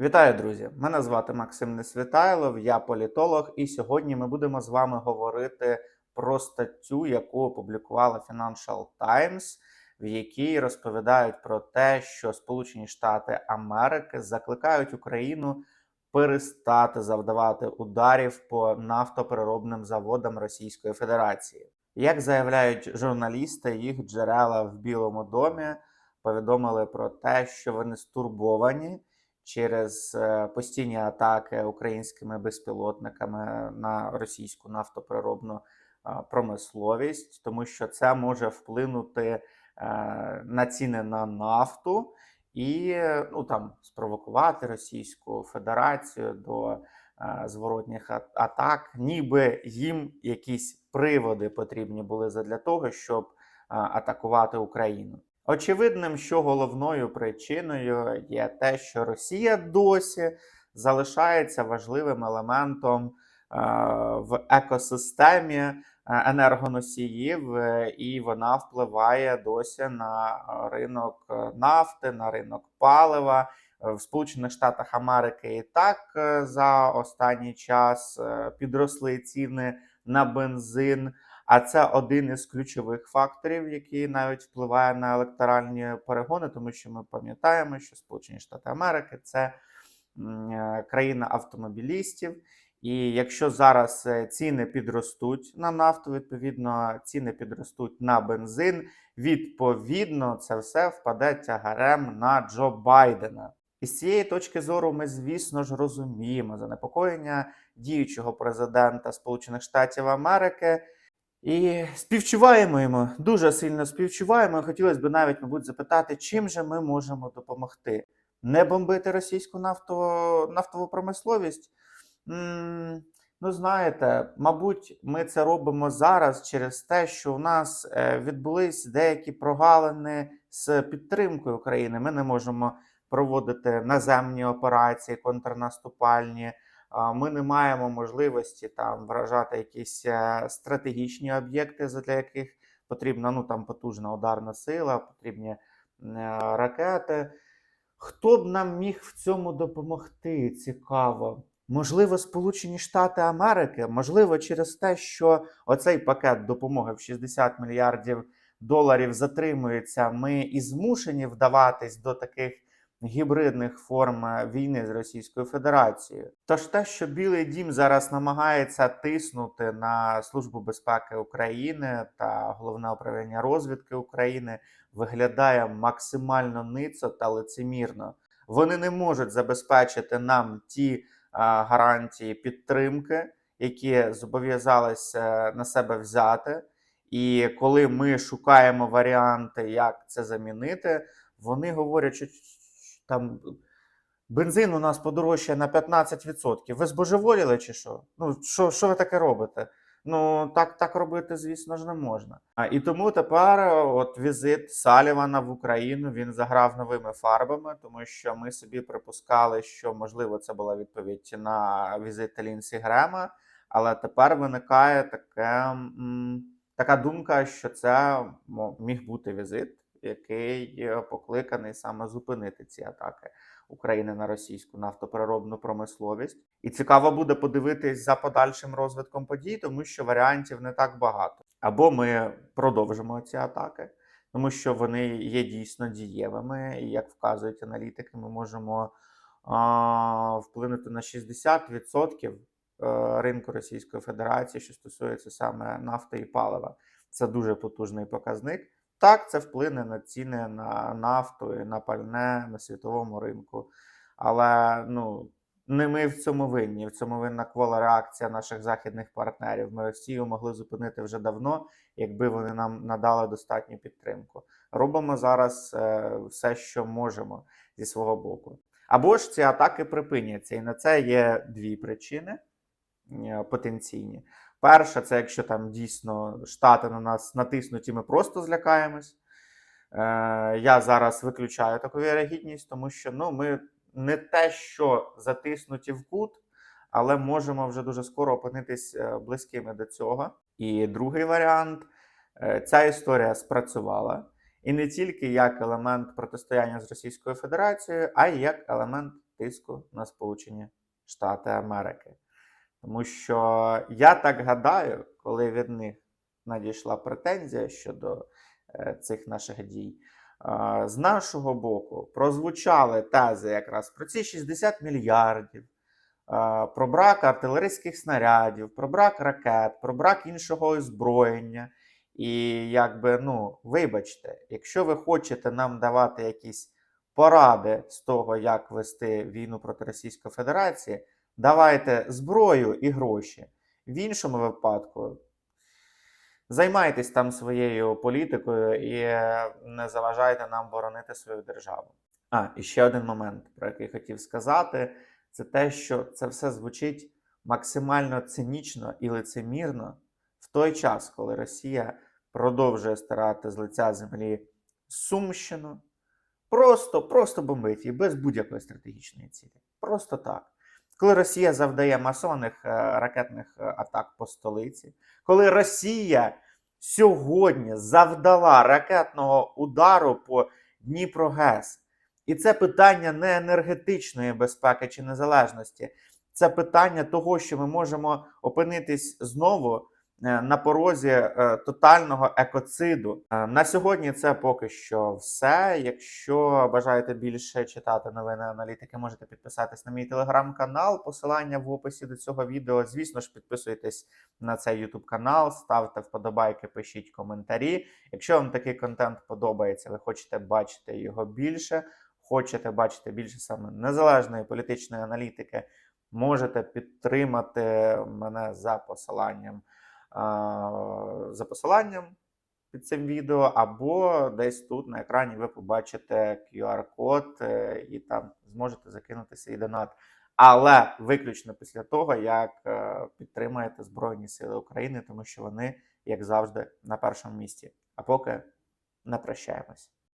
Вітаю, друзі! Мене звати Максим Несвітайлов, я політолог, і сьогодні ми будемо з вами говорити про статтю, яку опублікувала Financial Times, в якій розповідають про те, що Сполучені Штати Америки закликають Україну перестати завдавати ударів по нафтопереробним заводам Російської Федерації. Як заявляють журналісти, їх джерела в Білому домі повідомили про те, що вони стурбовані через е, постійні атаки українськими безпілотниками на російську нафтопереробну е, промисловість, тому що це може вплинути е, на ціни на нафту і ну там спровокувати Російську Федерацію до зворотніх атак, ніби їм якісь приводи потрібні були для того, щоб атакувати Україну. Очевидним, що головною причиною є те, що Росія досі залишається важливим елементом е, в екосистемі е, енергоносіїв, е, і вона впливає досі на ринок нафти, на ринок палива. В Сполучених Штатах Америки і так за останній час підросли ціни на бензин. А це один із ключових факторів, який навіть впливає на електоральні перегони, тому що ми пам'ятаємо, що Сполучені Штати Америки це е, країна автомобілістів. І якщо зараз е, ціни підростуть на нафту, відповідно ціни підростуть на бензин. Відповідно, це все впаде тягарем на Джо Байдена. І з цієї точки зору ми, звісно ж, розуміємо занепокоєння діючого президента Сполучених Штатів Америки. І співчуваємо йому, дуже сильно співчуваємо. Хотілося б навіть, мабуть, запитати, чим же ми можемо допомогти? Не бомбити російську нафту, нафтову промисловість? м ну, знаєте, мабуть, ми це робимо зараз через те, що у нас е, відбулись деякі прогалини з підтримкою України. Ми не можемо проводити наземні операції контрнаступальні. Ми не маємо можливості там вражати якісь е, стратегічні об'єкти, для яких потрібна ну там потужна ударна сила, потрібні е, ракети. Хто б нам міг в цьому допомогти? Цікаво. Можливо, Сполучені Штати Америки, можливо, через те, що оцей пакет допомоги в 60 мільярдів доларів затримується, ми і змушені вдаватись до таких гібридних форм е, війни з Російською Федерацією. Тож те, що Білий Дім зараз намагається тиснути на Службу безпеки України та головне управління розвідки України, виглядає максимально ницо та лицемірно. Вони не можуть забезпечити нам ті а, гарантії підтримки, які зобов'язалися на себе взяти. І коли ми шукаємо варіанти, як це замінити, вони говорять, що там бензин у нас подорожчає на 15%. Ви збожеволіли чи що? Ну, що, що ви таке робите? Ну, так, так робити, звісно ж, не можна. А, і тому тепер от візит Салівана в Україну він заграв новими фарбами, тому що ми собі припускали, що можливо це була відповідь на візит Лінсі Грема, але тепер виникає таке, м, така думка, що це міг бути візит, який е, покликаний саме зупинити ці атаки України на російську нафтопереробну промисловість. І цікаво буде подивитись за подальшим розвитком подій, тому що варіантів не так багато. Або ми продовжимо ці атаки, тому що вони є дійсно дієвими, і як вказують аналітики, ми можемо а, вплинути на 60% е, ринку Російської Федерації, що стосується саме нафти і палива. Це дуже потужний показник. Так, це вплине на ціни на нафту і на пальне на світовому ринку. Але ну, не ми в цьому винні. В цьому винна квола реакція наших західних партнерів. Ми Росію могли зупинити вже давно, якби вони нам надали достатню підтримку. Робимо зараз е, все, що можемо зі свого боку. Або ж ці атаки припиняться, і на це є дві причини е, потенційні. Перша, це якщо там дійсно штати на нас натиснуть, і ми просто злякаємось. Е, я зараз виключаю таку вірогідність, тому що ну, ми не те, що затиснуті в кут, але можемо вже дуже скоро опинитись е, близькими до цього. І другий варіант е, ця історія спрацювала. І не тільки як елемент протистояння з Російською Федерацією, а й як елемент тиску на Сполучені Штати Америки. Тому що я так гадаю, коли від них надійшла претензія щодо е, цих наших дій, е, з нашого боку прозвучали тези якраз про ці 60 мільярдів, е, про брак артилерійських снарядів, про брак ракет, про брак іншого озброєння. І якби, ну, вибачте, якщо ви хочете нам давати якісь поради з того, як вести війну проти Російської Федерації, давайте зброю і гроші. В іншому випадку займайтесь там своєю політикою і не заважайте нам боронити свою державу. А, і ще один момент, про який хотів сказати, це те, що це все звучить максимально цинічно і лицемірно в той час, коли Росія продовжує стирати з лиця землі Сумщину, просто, просто бомбить її без будь-якої стратегічної цілі. Просто так. Коли Росія завдає масованих е, ракетних е, атак по столиці, коли Росія сьогодні завдала ракетного удару по Дніпрогес, і це питання не енергетичної безпеки чи незалежності, це питання того, що ми можемо опинитись знову на порозі е, тотального екоциду. Е, На сьогодні це поки що все. Якщо бажаєте більше читати новини аналітики, можете підписатись на мій телеграм-канал. Посилання в описі до цього відео. Звісно ж, підписуйтесь на цей YouTube канал, ставте вподобайки, пишіть коментарі. Якщо вам такий контент подобається, ви хочете бачити його більше, хочете бачити більше саме незалежної політичної аналітики, можете підтримати мене за посиланням за посиланням під цим відео, або десь тут на екрані ви побачите QR-код е, і там зможете закинути свій донат. Але виключно після того, як е, підтримаєте Збройні Сили України, тому що вони, як завжди, на першому місці. А поки не прощаємось.